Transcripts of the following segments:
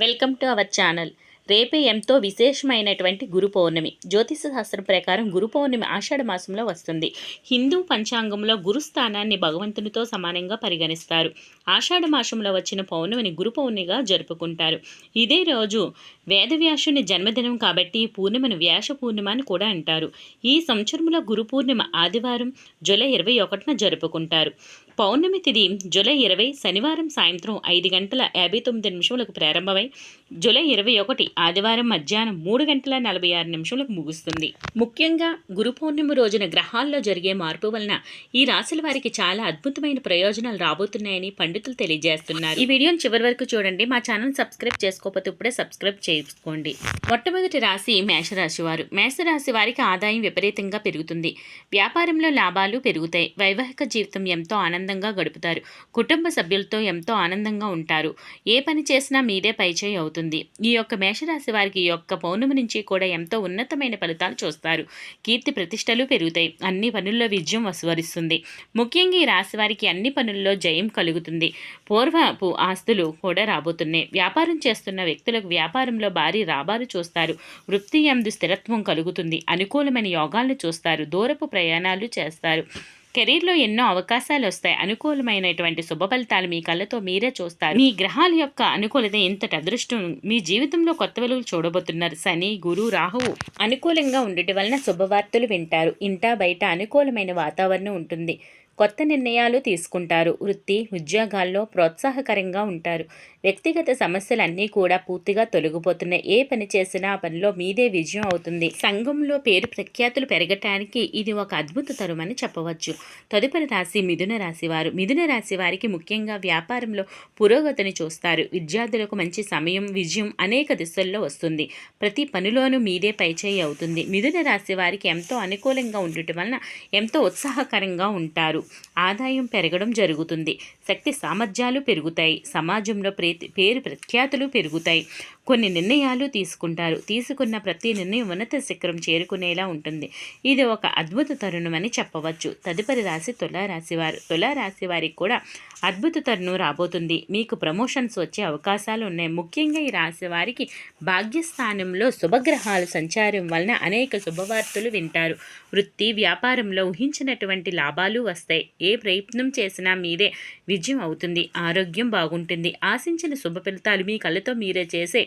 Welcome to our channel. రేపే ఎంతో విశేషమైనటువంటి గురు పౌర్ణమి. జ్యోతిష శాస్త్రం ప్రకారం గురు పౌర్ణమి ఆషాఢ మాసంలో వస్తుంది. హిందూ పంచాంగంలో గురు స్థానాన్ని భగవంతునితో సమానంగా పరిగణిస్తారు. ఆషాఢ మాసంలో వచ్చిన పౌర్ణమిని గురు పౌర్ణిగా జరుపుకుంటారు. ఇదే రోజు వేదవ్యాసుని జన్మదినం కాబట్టి ఈ పూర్ణిమను వ్యాస పూర్ణిమ అని కూడా అంటారు. ఈ సంవత్సరంలో గురు పూర్ణిమ ఆదివారం జూలై ఇరవై ఒకటిన జరుపుకుంటారు. పౌర్ణమి తిథి జూలై ఇరవై శనివారం సాయంత్రం ఐదు గంటల యాభై తొమ్మిది నిమిషములకు ప్రారంభమై జూలై ఇరవై ఒకటి ఆదివారం మధ్యాహ్నం మూడు గంటల నలభై ఆరు నిమిషములకు ముగుస్తుంది. ముఖ్యంగా గురు పౌర్ణమి రోజున గ్రహాల్లో జరిగే మార్పు వలన ఈ రాశుల వారికి చాలా అద్భుతమైన ప్రయోజనాలు రాబోతున్నాయని పండితులు తెలియజేస్తున్నారు. ఈ వీడియోని చివరి వరకు చూడండి. మా ఛానల్ సబ్స్క్రైబ్ చేసుకోకపోతే ఇప్పుడే సబ్స్క్రైబ్ చేసుకోండి. మొట్టమొదటి రాశి మేషరాశి వారు. మేషరాశి వారికి ఆదాయం విపరీతంగా పెరుగుతుంది. వ్యాపారంలో లాభాలు పెరుగుతాయి. వైవాహిక జీవితం ఎంతో ఆనందంగా గడుపుతారు. కుటుంబ సభ్యులతో ఎంతో ఆనందంగా ఉంటారు. ఏ పని చేసినా మీదే పైచేయి అవుతుంది. ఈ యొక్క మేషరాశి వారికి ఈ యొక్క పౌర్ణమి నుంచి కూడా ఎంతో ఉన్నతమైన ఫలితాలు చూస్తారు. కీర్తి ప్రతిష్టలు పెరుగుతాయి. అన్ని పనుల్లో విజయం వసువరిస్తుంది ముఖ్యంగా ఈ రాశి వారికి అన్ని పనుల్లో జయం కలుగుతుంది. పూర్వపు ఆస్తులు కూడా రాబోతున్నాయి. వ్యాపారం చేస్తున్న వ్యక్తులకు వ్యాపారంలో భారీ రాబాలు చూస్తారు. వృత్తి ఎందు స్థిరత్వం కలుగుతుంది. అనుకూలమైన యోగాలను చూస్తారు. దూరపు ప్రయాణాలు చేస్తారు. కెరీర్లో ఎన్నో అవకాశాలు వస్తాయి అనుకూలమైనటువంటి శుభ ఫలితాలు మీ కళ్ళతో మీరే చూస్తారు. మీ గ్రహాల యొక్క అనుకూలత ఇంతటి అదృష్టం? మీ జీవితంలో కొత్త వెలుగులు చూడబోతున్నారు. శని గురు రాహువు అనుకూలంగా ఉండటం వలన శుభవార్తలు వింటారు. ఇంటా బయట అనుకూలమైన వాతావరణం ఉంటుంది. కొత్త నిర్ణయాలు తీసుకుంటారు. వృత్తి ఉద్యోగాల్లో ప్రోత్సాహకరంగా ఉంటారు. వ్యక్తిగత సమస్యలన్నీ కూడా పూర్తిగా తొలగిపోతున్నాయి. ఏ పని చేసినా ఆ పనిలో మీదే విజయం అవుతుంది. సంఘంలో పేరు ప్రఖ్యాతులు పెరగటానికి ఇది ఒక అద్భుత తరుమని చెప్పవచ్చు. తదుపరి రాశి మిథున రాశి వారు. మిథున రాశి వారికి ముఖ్యంగా వ్యాపారంలో పురోగతిని చూస్తారు. విద్యార్థులకు మంచి సమయం విజయం అనేక దిశల్లో వస్తుంది. ప్రతి పనిలోనూ మీదే పైచేయి అవుతుంది. మిథున రాశి వారికి ఎంతో అనుకూలంగా ఉండటం వలన ఎంతో ఉత్సాహకరంగా ఉంటారు. ఆదాయం పెరగడం జరుగుతుంది. శక్తి సామర్థ్యాలు పెరుగుతాయి. సమాజంలో ప్రేతి పేరు ప్రఖ్యాతులు పెరుగుతాయి. కొన్ని నిర్ణయాలు తీసుకుంటారు. తీసుకున్న ప్రతి నిర్ణయం ఉన్నత శిఖరం చేరుకునేలా ఉంటుంది. ఇది ఒక అద్భుత తరుణం అని చెప్పవచ్చు. తదుపరి రాశి తులారాశి వారు. తులారాశి వారికి కూడా అద్భుత తరుణం రాబోతుంది. మీకు ప్రమోషన్స్ వచ్చే అవకాశాలు ఉన్నాయి. ముఖ్యంగా ఈ రాశి వారికి భాగ్యస్థానంలో శుభగ్రహాలు సంచారం వలన అనేక శుభవార్తలు వింటారు. వృత్తి వ్యాపారంలో ఊహించినటువంటి లాభాలు వస్తాయి. ఏ ప్రయత్నం చేసినా మీరే విజయం అవుతుంది. ఆరోగ్యం బాగుంటుంది. ఆశించిన శుభ ఫలితాలు మీ కళ్ళతో మీరే చేసే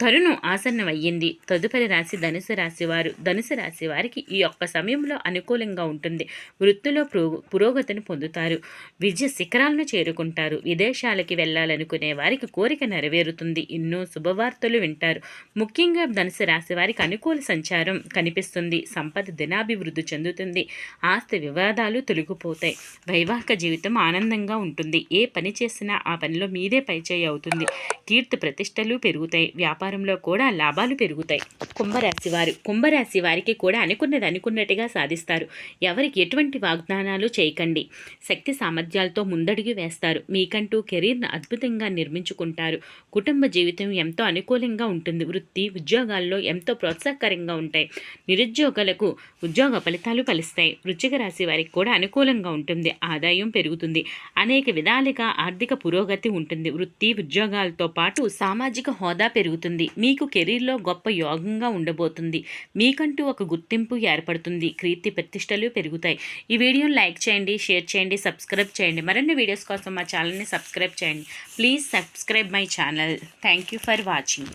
తరుణం ఆసన్నమయ్యింది. తదుపరి రాశి ధనుసు రాశి వారు ధనుసు రాశి వారికి ఈ యొక్క సమయంలో అనుకూలంగా ఉంటుంది. వృత్తిలో పురోగతిని పొందుతారు. విజయ శిఖరాలను చేరుకుంటారు. విదేశాలకి వెళ్ళాలనుకునే వారికి కోరిక నెరవేరుతుంది. ఎన్నో శుభవార్తలు వింటారు. ముఖ్యంగా ధనుసు రాశి వారికి అనుకూల సంచారం కనిపిస్తుంది. సంపద దినాభివృద్ధి చెందుతుంది. ఆస్తి వివాదాలు తొలగిపోతాయి. వైవాహిక జీవితం ఆనందంగా ఉంటుంది. ఏ పని చేసినా ఆ పనిలో మీదే పైచేయి అవుతుంది. కీర్తి ప్రతిష్టలు పెరుగుతాయి. వ్యాపార వ్యాపారంలో కూడా లాభాలు పెరుగుతాయి. కుంభరాశి వారు కుంభరాశి వారికి కూడా అనుకున్నది అనుకున్నట్టుగా సాధిస్తారు. ఎవరికి ఎటువంటి వాగ్దానాలు చేయకండి. శక్తి సామర్థ్యాలతో ముందడుగు వేస్తారు. మీకంటూ కెరీర్ను అద్భుతంగా నిర్మించుకుంటారు. కుటుంబ జీవితం ఎంతో అనుకూలంగా ఉంటుంది. వృత్తి ఉద్యోగాల్లో ఎంతో ప్రోత్సాహకరంగా ఉంటాయి. నిరుద్యోగులకు ఉద్యోగ ఫలితాలు ఫలిస్తాయి. వృచ్చిక రాశి వారికి కూడా అనుకూలంగా ఉంటుంది. ఆదాయం పెరుగుతుంది. అనేక విధాలుగా ఆర్థిక పురోగతి ఉంటుంది. వృత్తి ఉద్యోగాలతో పాటు సామాజిక హోదా పెరుగుతుంది. పెరుగుతుంది మీకు కెరీర్లో గొప్ప యోగంగా ఉండబోతుంది. మీకంటూ ఒక గుర్తింపు ఏర్పడుతుంది. కీర్తి ప్రతిష్టలు పెరుగుతాయి. ఈ వీడియోని లైక్ చేయండి షేర్ చేయండి సబ్స్క్రైబ్ చేయండి. మరిన్ని వీడియోస్ కోసం మా ఛానల్ని సబ్స్క్రైబ్ చేయండి. Please subscribe my channel. Thank you for watching.